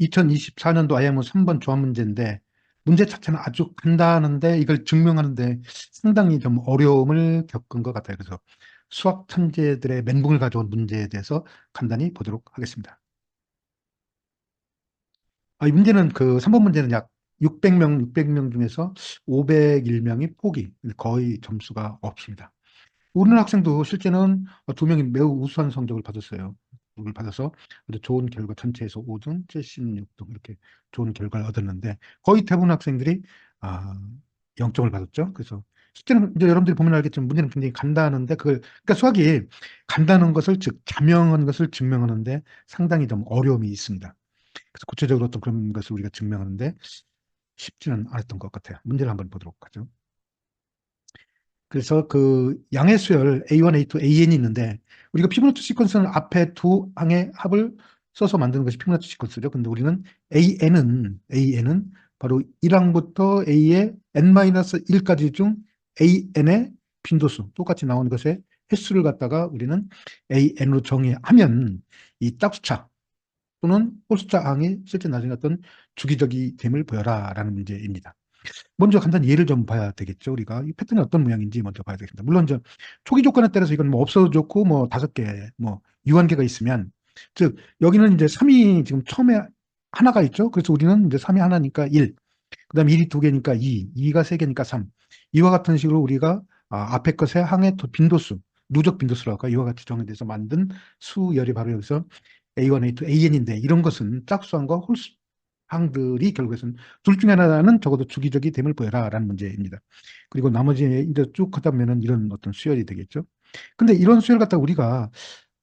2024년도 IMO 3번 조합 문제인데 문제 자체는 아주 간단한데 이걸 증명하는데 상당히 좀 어려움을 겪은 것 같아요. 그래서 수학 천재들의 멘붕을 가져온 문제에 대해서 간단히 보도록 하겠습니다. 아, 이 문제는 그 3번 문제는 약 600명, 600명 중에서 501명이 포기, 거의 점수가 없습니다. 우리나라 학생도 실제는 두 명이 매우 우수한 성적을 받았어요. 을 받아서 좋은 결과 전체에서 5등, 76등 이렇게 좋은 결과를 얻었는데 거의 대부분 학생들이 아, 0점을 받았죠. 그래서 실제는 이제 여러분들이 보면 알겠지만 문제는 굉장히 간단한데 그걸 그러니까 수학이 간단한 것을 즉 자명한 것을 증명하는데 상당히 좀 어려움이 있습니다. 그래서 구체적으로 어떤 그런 것을 우리가 증명하는데 쉽지는 않았던 것 같아요. 문제를 한번 보도록 하죠. 그래서 그 양의 수열 A1, A2, AN이 있는데 우리가 피보나치 시퀀스는 앞에 두 항의 합을 써서 만드는 것이 피보나치 시퀀스죠. 근데 우리는 AN은 AN은 바로 1항부터 A의 n-1까지 중 AN의 빈도수 똑같이 나오는 것의 횟수를 갖다가 우리는 AN으로 정의하면 이 짝수차 또는 홀수차 항이 실제 나중에 어떤 주기적이 됨을 보여라 라는 문제입니다. 먼저 간단히 예를 좀 봐야 되겠죠. 우리가 이 패턴이 어떤 모양인지 먼저 봐야 되겠습니다. 물론 저 초기 조건에 따라서 이건 뭐 없어도 좋고 뭐 다섯 개, 뭐 유한계가 있으면 즉 여기는 이제 3이 지금 처음에 하나가 있죠. 그래서 우리는 이제 3이 하나니까 1, 그 다음에 1이 두 개니까 2, 2가 세 개니까 3. 이와 같은 식으로 우리가 아, 앞에 것의 항의 빈도수, 누적 빈도수라고 할까 이와 같이 정해져서 만든 수열이 바로 여기서 A1, A2, AN인데 이런 것은 짝수항과 홀수 항들이 결국에는 둘 중에 하나는 적어도 주기적이 됨을 보여라 라는 문제입니다. 그리고 나머지 이제 쭉 하다 보면은 이런 어떤 수열이 되겠죠. 근데 이런 수열 갖다 우리가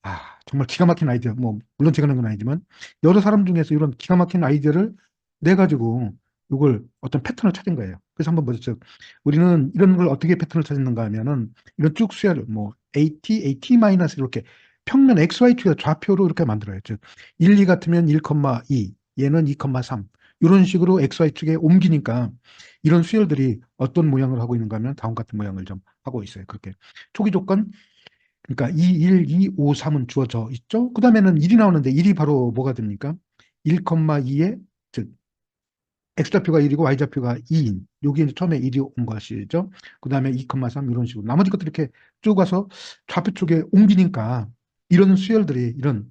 아 정말 기가 막힌 아이디어 뭐 물론 제가 하는 건 아니지만 여러 사람 중에서 이런 기가 막힌 아이디어를 내 가지고 이걸 어떤 패턴을 찾은 거예요. 그래서 한번 보죠. 우리는 이런 걸 어떻게 패턴을 찾는가 하면은 이런 쭉 수열 뭐 AT, AT 마이너스 이렇게 평면 XY축의 좌표로 이렇게 만들어요. 즉 1, 2 같으면 1,2 얘는 2,3 이런 식으로 XY축에 옮기니까 이런 수열들이 어떤 모양을 하고 있는가 하면 다음 같은 모양을 좀 하고 있어요. 그렇게 초기 조건 그러니까 2, 1, 2, 5, 3은 주어져 있죠. 그 다음에는 1이 나오는데 1이 바로 뭐가 됩니까? 1,2의 즉 X좌표가 1이고 Y좌표가 2인 여기 처음에 1이 온 것이죠. 그 다음에 2,3 이런 식으로 나머지 것들 이렇게 쭉 와서 좌표 쪽에 옮기니까 이런 수열들이 이런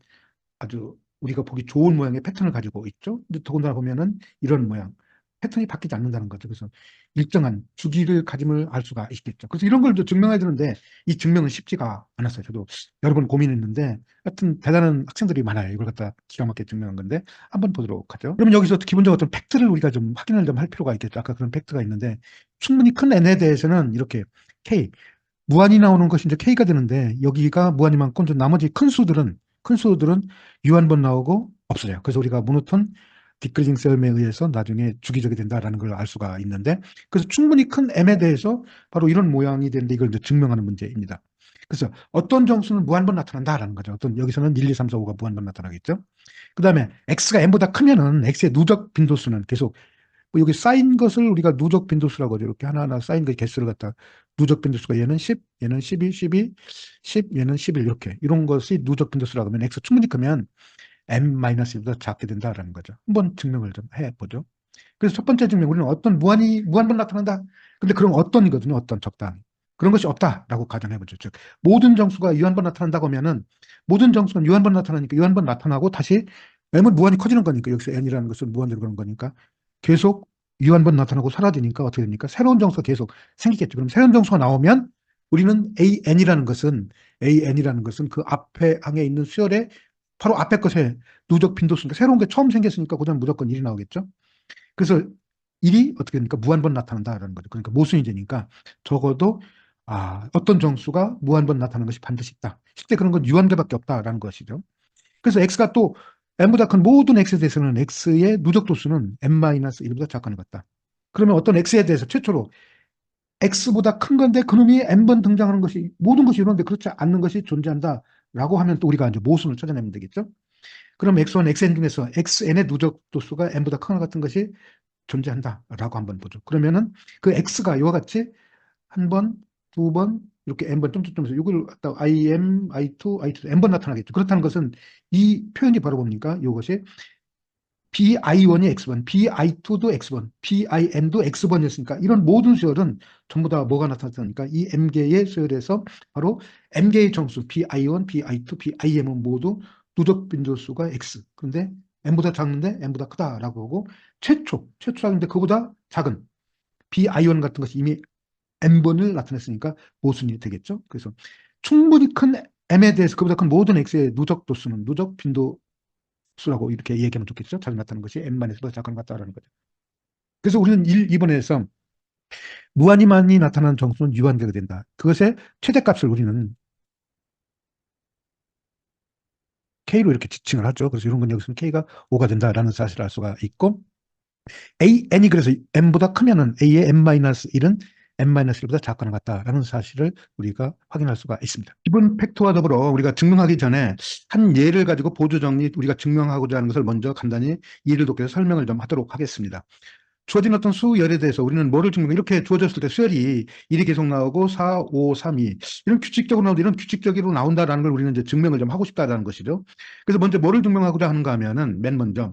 아주 우리가 보기 좋은 모양의 패턴을 가지고 있죠. 근데 더군다나 보면은 이런 모양, 패턴이 바뀌지 않는다는 거죠. 그래서 일정한 주기를 가짐을 알 수가 있겠죠. 그래서 이런 걸 증명해야 되는데 이 증명은 쉽지가 않았어요. 저도 여러 번 고민했는데 하여튼 대단한 학생들이 많아요. 이걸 갖다 기가 막히게 증명한 건데 한번 보도록 하죠. 그러면 여기서 기본적으로 어떤 팩트를 우리가 좀 확인을 좀 할 필요가 있겠죠. 아까 그런 팩트가 있는데 충분히 큰 n에 대해서는 이렇게 k 무한이 나오는 것이 이제 k가 되는데 여기가 무한이 많고 나머지 큰 수들은 큰 수들은 유한번 나오고 없어져요. 그래서 우리가 모노톤 디크리징 셀에 의해서 나중에 주기적이 된다라는 걸 알 수가 있는데 그래서 충분히 큰 m에 대해서 바로 이런 모양이 되는데 이걸 이제 증명하는 문제입니다. 그래서 어떤 정수는 무한번 나타난다라는 거죠. 어떤 여기서는 1, 2, 3, 4, 5가 무한번 나타나겠죠. 그 다음에 x가 m보다 크면은 x의 누적 빈도수는 계속 뭐 여기 쌓인 것을 우리가 누적 빈도수라고 하죠. 이렇게 하나하나 쌓인 그 개수를 갖다 누적 빈도수가 얘는 10, 얘는 12, 12, 10, 얘는 11 이렇게 이런 것이 누적 빈도수라고 하면 x 충분히 크면 m-1보다 작게 된다라는 거죠. 한번 증명을 좀 해보죠. 그래서 첫 번째 증명 우리는 어떤 무한이 무한번 나타난다. 근데 그럼 어떤이거든요. 어떤 적당히. 그런 것이 없다라고 가정해보죠. 즉 모든 정수가 유한번 나타난다고 하면은 모든 정수는 유한번 나타나니까 유한번 나타나고 다시 m은 무한이 커지는 거니까 여기서 n이라는 것은 무한대로 그런 거니까 계속 유한번 나타나고 사라지니까 어떻게 됩니까? 새로운 정수가 계속 생기겠죠. 그럼 새로운 정수가 나오면 우리는 AN이라는 것은 AN이라는 것은 그 앞에 항에 있는 수열의 바로 앞에 것에 누적 빈도수니까 새로운 게 처음 생겼으니까 그다음 무조건 1이 나오겠죠. 그래서 1이 어떻게 됩니까? 무한번 나타난다라는 거죠. 그러니까 모순이 되니까 적어도 아, 어떤 정수가 무한번 나타나는 것이 반드시 있다. 실제 그런 건 유한계밖에 없다라는 것이죠. 그래서 x가 또 m보다 큰 모든 x에 대해서는 x의 누적 도수는 m-1보다 작거나 같다. 그러면 어떤 x에 대해서 최초로 x보다 큰 건데 그놈이 n번 등장하는 것이 모든 것이 이런데 그렇지 않는 것이 존재한다 라고 하면 또 우리가 이제 모순을 찾아내면 되겠죠. 그럼 x1, xn 중에서 xn의 누적 도수가 n보다 크거나 같은 것이 존재한다 라고 한번 보죠. 그러면은 그 x가 이와 같이 한 번, 두 번, 이렇게 n번 점점점에서 이걸 갖다 im, i2, i2, n번 나타나겠죠. 그렇다는 것은 이 표현이 바로 뭡니까? 이것이 BI1이 X1, BI2도 X1, BIN도 X번이었으니까 이런 모든 수열은 전부 다 뭐가 나타났습니까? 이 M개의 수열에서 바로 M개의 정수 BI1, BI2, BIM은 모두 누적 빈도수가 X. 그런데 M보다 작는데 M보다 크다라고 하고 최초, 최초라는데 그보다 작은 BI1 같은 것이 이미 M번을 나타냈으니까 모순이 되겠죠. 그래서 충분히 큰 M에 대해서 그보다 큰 모든 X의 누적 도수는 누적 빈도 수라고 이렇게 얘기하면 좋겠죠. 작이 나타나는 것이 n-보다 작은 것 같다라는 거죠. 그래서 우리는 1, 2번에서 무한히 많이 나타나는 정수는 유한계가 된다. 그것의 최대값을 우리는 K로 이렇게 지칭을 하죠. 그래서 이런 건 여기서는 K가 5가 된다라는 사실을 알 수가 있고 A, N이 그래서 M보다 크면은 A의 N-1은 n-1보다 작거나 같다라는 사실을 우리가 확인할 수가 있습니다. 기본 팩트와 더불어 우리가 증명하기 전에 한 예를 가지고 보조 정리 우리가 증명하고자 하는 것을 먼저 간단히 예를 돕게 설명을 좀 하도록 하겠습니다. 주어진 어떤 수열에 대해서 우리는 뭐를 증명, 이렇게 주어졌을 때 수열이 1이 계속 나오고 4, 5, 3, 2 이런 규칙적으로 나오고 이런 규칙적으로 나온다라는 걸 우리는 이제 증명을 좀 하고 싶다라는 것이죠. 그래서 먼저 뭐를 증명하고자 하는가 하면은 맨 먼저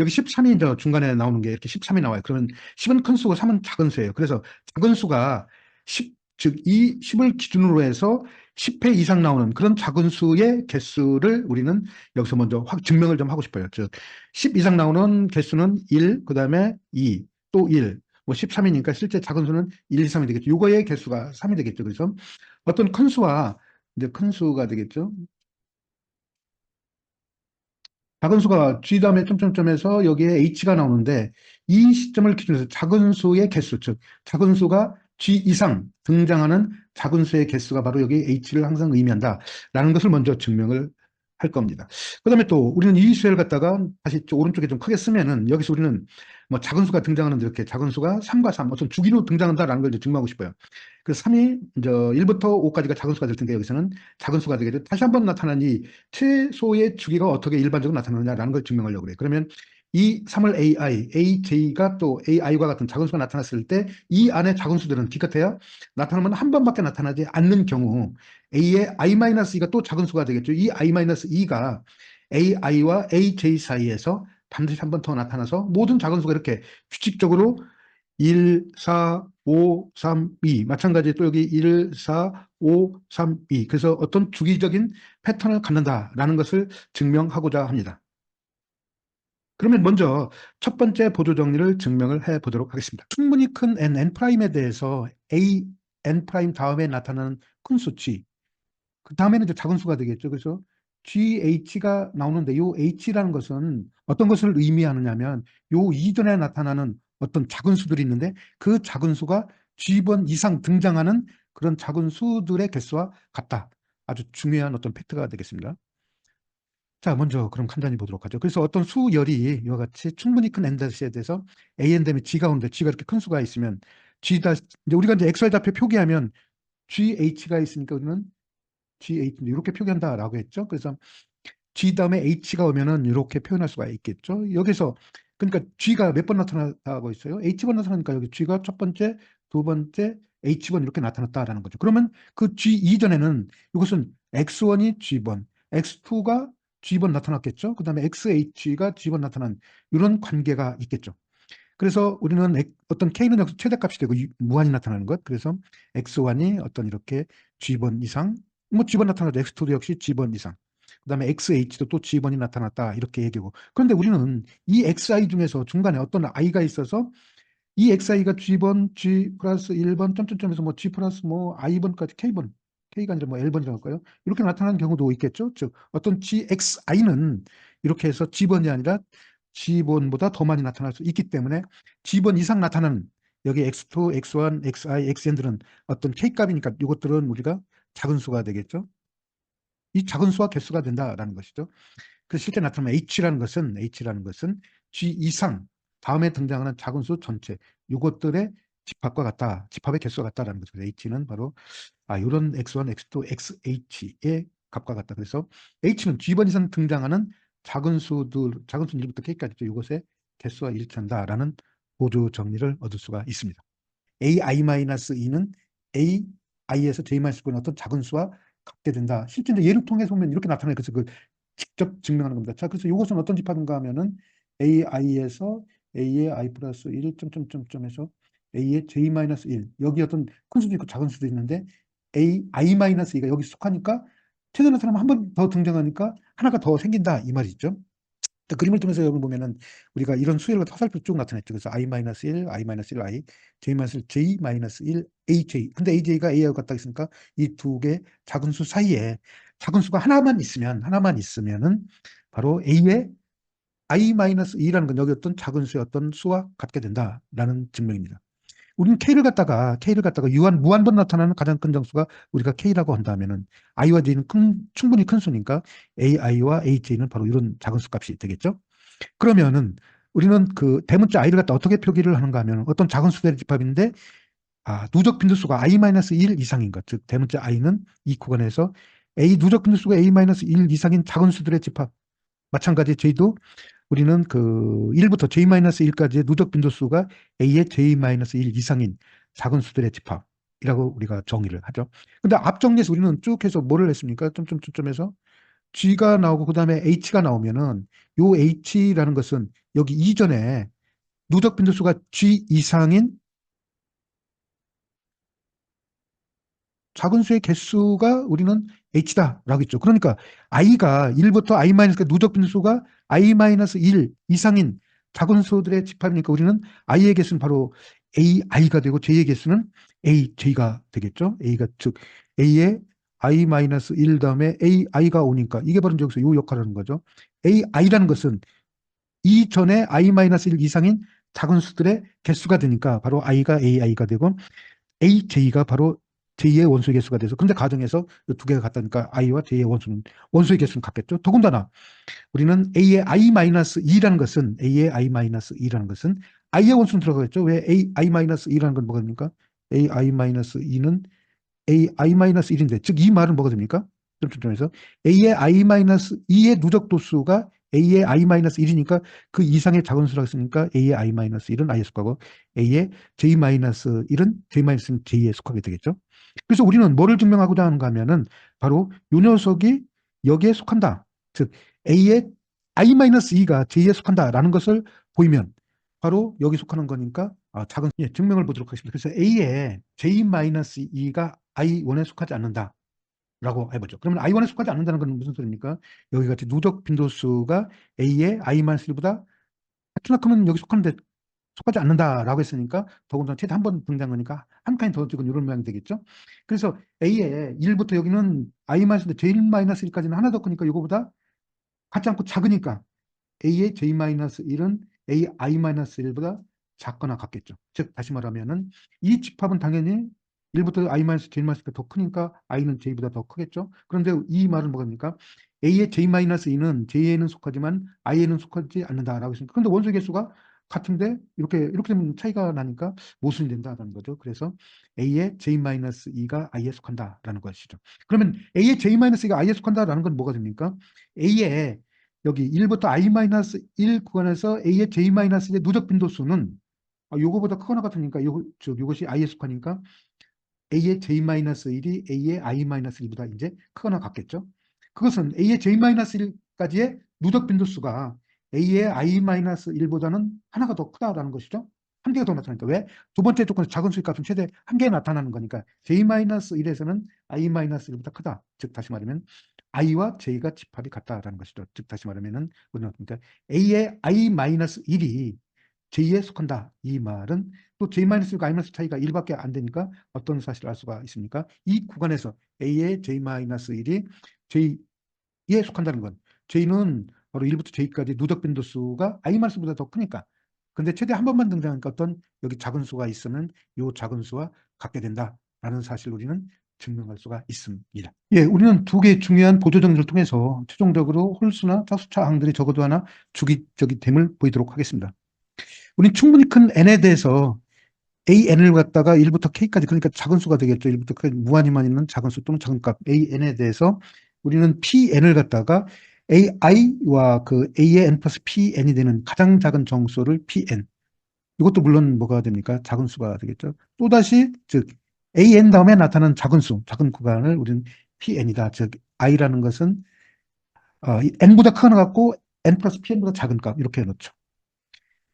여기 13이 저 중간에 나오는 게 이렇게 13이 나와요. 그러면 10은 큰 수고 3은 작은 수예요. 그래서 작은 수가 10, 즉, 이 10을 기준으로 해서 10회 이상 나오는 그런 작은 수의 개수를 우리는 여기서 먼저 확 증명을 좀 하고 싶어요. 즉, 10 이상 나오는 개수는 1, 그 다음에 2, 또 1, 뭐 13이니까 실제 작은 수는 1, 2, 3이 되겠죠. 요거의 개수가 3이 되겠죠. 그래서 어떤 큰 수와 이제 큰 수가 되겠죠. 작은 수가 G 다음에 점점점에서 여기에 H가 나오는데 이 시점을 기준으로 해서 작은 수의 개수, 즉 작은 수가 G 이상 등장하는 작은 수의 개수가 바로 여기 H를 항상 의미한다라는 것을 먼저 증명을 할 겁니다. 그 다음에 또 우리는 이 수를 갖다가 다시 오른쪽에 좀 크게 쓰면은 여기서 우리는 뭐 작은 수가 등장하는데 이렇게 작은 수가 3과 3 어떤 주기로 등장한다라는 걸 증명하고 싶어요. 그 3이 이제 1부터 5까지가 작은 수가 될 텐데 여기서는 작은 수가 돼. 다시 한번 나타난 이 최소의 주기가 어떻게 일반적으로 나타나느냐라는 걸 증명하려고 그래요. 그러면 이 3을 AI, AJ가 또 AI와 같은 작은 수가 나타났을 때 이 안에 작은 수들은 기껏해야 나타나면 한 번밖에 나타나지 않는 경우 A의 I-2가 또 작은 수가 되겠죠. 이 I-2가 AI와 AJ 사이에서 반드시 한 번 더 나타나서 모든 작은 수가 이렇게 규칙적으로 1, 4, 5, 3, 2 마찬가지 또 여기 1, 4, 5, 3, 2 그래서 어떤 주기적인 패턴을 갖는다라는 것을 증명하고자 합니다. 그러면 먼저 첫 번째 보조 정리를 증명을 해 보도록 하겠습니다. 충분히 큰 n, n''에 대해서 a, n' 다음에 나타나는 큰 수치 그 다음에는 이제 작은 수가 되겠죠. 그래서 GH가 나오는데 요 H라는 것은 어떤 것을 의미하느냐면 요 이전에 나타나는 어떤 작은 수들이 있는데 그 작은 수가 G번 이상 등장하는 그런 작은 수들의 개수와 같다. 아주 중요한 어떤 팩트가 되겠습니다. 자, 먼저 그럼 간단히 보도록 하죠. 그래서 어떤 수열이 이와 같이 충분히 큰 n-에 대해서 an 되면 g가 오는데 g가 이렇게 큰 수가 있으면 g 다 이제 우리가 이제 xy 좌표 표기하면gh가 있으니까 우리는 gh 이렇게 표기한다라고 했죠. 그래서 g 다음에 h가 오면은 이렇게 표현할 수가 있겠죠. 여기서 그러니까 g가 몇 번 나타나고 있어요? h번 나타나니까 여기 g가 첫 번째, 두 번째, h번 이렇게 나타났다라는 거죠. 그러면 그 g 이전에는 이것은 x1이 g번, x2가 G번 나타났겠죠. 그 다음에 XH가 G번 나타난 이런 관계가 있겠죠. 그래서 우리는 어떤 K는 여기서 최대값이 되고 무한히 나타나는 것. 그래서 X1이 어떤 이렇게 G번 이상, 뭐 G번 나타나도 X2도 역시 G번 이상. 그 다음에 XH도 또 G번이 나타났다. 이렇게 얘기하고. 그런데 우리는 이 XI 중에서 중간에 어떤 I가 있어서 이 XI가 G번, G 플러스 1번, 점점점에서 뭐 G 플러스 뭐 I번까지 K번 K가 아니라 뭐 L번이라고 할까요? 이렇게 나타나는 경우도 있겠죠. 즉 어떤 GXI는 이렇게 해서 G번이 아니라 G번보다 더 많이 나타날 수 있기 때문에 G번 이상 나타나는 여기 X2, X1, XI, XN들은 어떤 K값이니까 이것들은 우리가 작은 수가 되겠죠. 이 작은 수와 개수가 된다라는 것이죠. 그 실제 나타나면 H라는 것은 H라는 것은 G 이상 다음에 등장하는 작은 수 전체 이것들의 집합과 같다. 집합의 개수가 같다라는 거죠. H는 바로 아, 이런 X1, X2, XH의 값과 같다. 그래서 H는 G번 이상 등장하는 작은 수들, 작은 수 1부터 K까지 이것의 개수와 일치한다라는 보조 정리를 얻을 수가 있습니다. AI-2는 AI에서 J-1의 어떤 작은 수와 같게 된다. 실제 예를 통해서 보면 이렇게 나타나요. 그래서 그 직접 증명하는 겁니다. 자, 그래서 이것은 어떤 집합인가 하면은 ai에서 a의 i 플러스 1 점점점점에서 a의 j 마이너스 1 여기 어떤 큰 수도 있고 작은 수도 있는데 a i 마이너스 2가 여기 속하니까 최대 나타나면 한번 더 등장하니까 하나가 더 생긴다 이 말이죠. 자, 그림을 통해서 여기 보면은 우리가 이런 수열과 화살표 쭉 나타냈죠. 그래서 i 마이너스 1, i 마이너스 1, i, j 마이너스 1, j 마이너스 1, aj. 근데 aj가 a하고 같다 했으니까 이 두 개 작은 수 사이에 작은 수가 하나만 있으면 하나만 있으면은 바로 a의 i 마이너스 2라는 건 여기 어떤 작은 수의 어떤 수와 같게 된다라는 증명입니다. 우리는 k를 갖다가 k를 갖다가 유한 무한번 나타나는 가장 큰 정수가 우리가 k라고 한다면은 i와 j는 큰, 충분히 큰 수니까 ai와 aj는 바로 이런 작은 수 값이 되겠죠. 그러면은 우리는 그 대문자 i를 갖다 어떻게 표기를 하는가 하면 어떤 작은 수들의 집합인데 아, 누적 빈도수가 i-1 이상인 것, 즉 대문자 i는 이 구간에서 a 누적 빈도수가 a-1 이상인 작은 수들의 집합. 마찬가지 j도 우리는 그 1부터 j-1까지의 누적 빈도수가 a의 j-1 이상인 작은 수들의 집합이라고 우리가 정의를 하죠. 근데 앞 정리에서 우리는 쭉 해서 뭐를 했습니까? 점점점점에서 g가 나오고 그 다음에 h가 나오면은 요 h라는 것은 여기 이전에 누적 빈도수가 g 이상인 작은 수의 개수가 우리는 h다라고 했죠. 그러니까 i가 1부터 i 마이너스 누적 빈수가 i 마이너스 1 이상인 작은 수들의 집합이니까 우리는 i의 개수는 바로 ai가 되고 j의 개수는 aj가 되겠죠. a가 즉 a의 i 마이너스 1 다음에 ai가 오니까 이게 바로 여기서 요 역할을 하는 거죠. ai라는 것은 이전에 i 마이너스 1 이상인 작은 수들의 개수가 되니까 바로 i가 ai가 되고 aj가 바로 j 의 원소의 개수가 돼서 근데 가정에서 두 개가 같다니까 i와 j의 원소는 원소의 개수는 같겠죠. 더군다나 우리는 a의 i-2라는 것은 a의 i-2라는 것은 i의 원소는 들어가겠죠. 왜 a i-2라는 건 뭐가 됩니까? a i-2는 a i-1인데 즉 이 말은 뭐가 됩니까? 점점점에서 a의 i-2의 누적 도수가 a의 i-1이니까 그 이상의 작은 수라고 했으니까 a의 i-1은 i에 속하고 a의 j-1은 j-는 j에 속하게 되겠죠. 그래서 우리는 뭐를 증명하고자 하는가 하면은 바로 이 녀석이 여기에 속한다. 즉 A의 I-2가 J에 속한다라는 것을 보이면 바로 여기 속하는 거니까 아, 작은 예, 증명을 보도록 하겠습니다. 그래서 A의 J-2가 I1에 속하지 않는다. 라고 해보죠. 그러면 I1에 속하지 않는다는 건 무슨 소리입니까? 여기 같이 누적 빈도수가 A의 I-1보다 같으나 크면 여기 속하는데 속하지 않는다라고 했으니까 더군다나 최대 한번 등장하니까 한 칸이 더 찍은 이런 모양이 되겠죠. 그래서 A의 1부터 여기는 I-인데 J-1까지는 하나 더 크니까 이거보다 같지 않고 작으니까 A의 J-1은 A I-1보다 작거나 같겠죠. 즉 다시 말하면 은 이 집합은 당연히 1부터 I-, J-가 더 크니까 I는 J보다 더 크겠죠. 그런데 이 말은 뭐입니까? A의 J-2는 J에는 속하지만 I에는 속하지 않는다라고 했습니다. 그런데 원소 개수가 같은데 이렇게 이렇게 되면 차이가 나니까 모순이 된다는 거죠. 그래서 A의 J-2가 I에 속한다라는 것이죠. 그러면 A의 J-2가 I에 속한다라는 건 뭐가 됩니까? A의 여기 1부터 I-1 구간에서 A의 J-의 누적 빈도수는 아, 요거보다 크거나 같으니까 요, 저, 요것이 I에 속하니까 A의 J-1이 A의 I-1보다 이제 크거나 같겠죠. 그것은 A의 J-1까지의 누적 빈도수가 A의 I-1보다는 하나가 더 크다라는 것이죠. 한 개가 더 나타나니까. 왜? 두 번째 조건 작은 수익 값은 최대 한개 나타나는 거니까 J-1에서는 I-1보다 크다. 즉 다시 말하면 I와 J가 집합이 같다라는 것이죠. 즉 다시 말하면은 그러니까 A의 I-1이 J에 속한다. 이 말은 또 J-1과 I- 차이가 1밖에 안 되니까 어떤 사실을 알 수가 있습니까? 이 구간에서 A의 J-1이 J에 속한다는 건 J는 바로 1부터 J까지 누적 빈도수가 I-보다 더 크니까. 근데 최대 한 번만 등장하니까 어떤 여기 작은 수가 있으면 이 작은 수와 같게 된다라는 사실을 우리는 증명할 수가 있습니다. 예, 우리는 두 개의 중요한 보조 정리를 통해서 최종적으로 홀수나 짝수차 항들이 적어도 하나 주기적인 됨을 보이도록 하겠습니다. 우리는 충분히 큰 n에 대해서 an을 갖다가 1부터 k까지 그러니까 작은 수가 되겠죠. 1부터 k 무한히만 있는 작은 수 또는 작은 값 an에 대해서 우리는 pn을 갖다가 ai와 그 a의 n 플러스 pn이 되는 가장 작은 정수를 pn. 이것도 물론 뭐가 됩니까? 작은 수가 되겠죠. 또다시 즉 an 다음에 나타나는 작은 수, 작은 구간을 우리는 pn이다. 즉 i라는 것은 어, n보다 크거나 같고 n 플러스 pn보다 작은 값 이렇게 놓죠.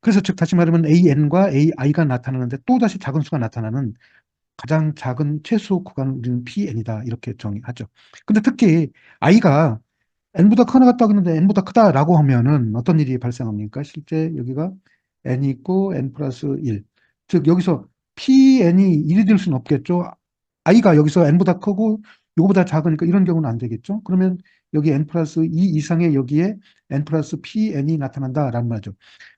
그래서 즉 다시 말하면 AN과 AI가 나타나는데 또 다시 작은 수가 나타나는 가장 작은 최소 구간을 우리는 PN이다 이렇게 정의하죠. 근데 특히 I가 n보다 크거나 같다고 했는데 n보다 크다라고 하면은 어떤 일이 발생합니까? 실제 여기가 n이 있고 n 플러스 1. 즉 여기서 pn이 1이 될 수는 없겠죠. i가 여기서 n보다 크고 요거보다 작으니까 이런 경우는 안 되겠죠. 그러면 여기 n 플러스 2 이상의 여기에 n 플러스 pn이 나타난다라는 말이죠.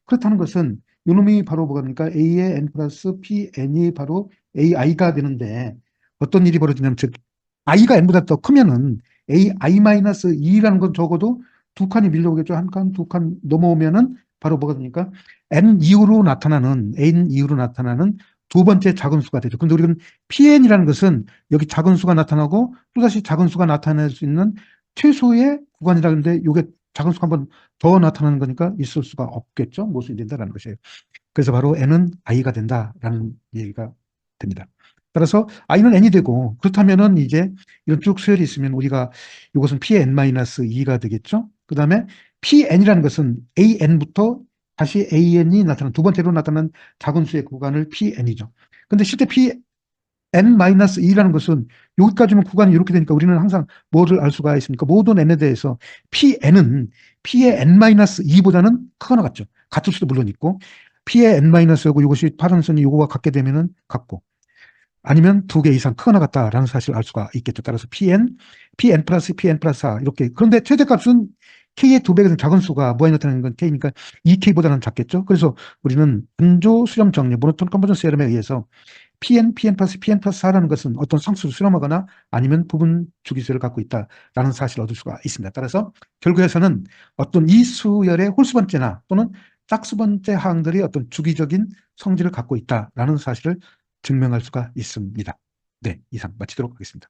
그렇다는 것은 요놈이 바로 뭐가 됩니까? a의 n 플러스 pn이 바로 ai가 되는데 어떤 일이 벌어지냐면 즉 i가 n보다 더 크면은 ai-2라는 건 적어도 두 칸이 밀려오겠죠. 한 칸, 두 칸 넘어오면은 바로 뭐가 됩니까? n 이후로 나타나는, n 이후로 나타나는 두 번째 작은 수가 되죠. 근데 우리는 pn이라는 것은 여기 작은 수가 나타나고 또다시 작은 수가 나타낼 수 있는 최소의 구간이라 는데 이게 작은 수가 한 번 더 나타나는 거니까 있을 수가 없겠죠. 모순이 된다는 것이에요. 그래서 바로 n은 i가 된다라는 얘기가 됩니다. 따라서 i는 n이 되고 그렇다면은 이제 이런 쭉 수열이 있으면 우리가 이것은 pn-2가 되겠죠. 그 다음에 pn이라는 것은 an부터 다시 an이 나타나는 두 번째로 나타나는 작은 수의 구간을 pn이죠. 근데 실제 pn-2라는 것은 여기까지는 구간이 이렇게 되니까 우리는 항상 뭐를 알 수가 있습니까? 모든 n에 대해서 pn은 p의 n-2보다는 크거나 같죠. 같을 수도 물론 있고 p의 n-하고 이것이 파란 선이 요거와 같게 되면은 같고 아니면 두 개 이상 크거나 같다라는 사실을 알 수가 있겠죠. 따라서 pn, pn 플러스 pn 플러스 4 이렇게 그런데 최대값은 k의 두 배가 작은 수가 무한히 나타나는 건 k니까 2k보다는 작겠죠. 그래서 우리는 분조 수렴 정리 모노톤 컨버전스 세럼에 의해서 pn, pn 플러스 pn 플러스 4라는 것은 어떤 상수를 수렴하거나 아니면 부분 주기수를 갖고 있다라는 사실을 얻을 수가 있습니다. 따라서 결국에서는 어떤 이 수열의 홀수 번째나 또는 짝수 번째 항들이 어떤 주기적인 성질을 갖고 있다라는 사실을 증명할 수가 있습니다. 네, 이상 마치도록 하겠습니다.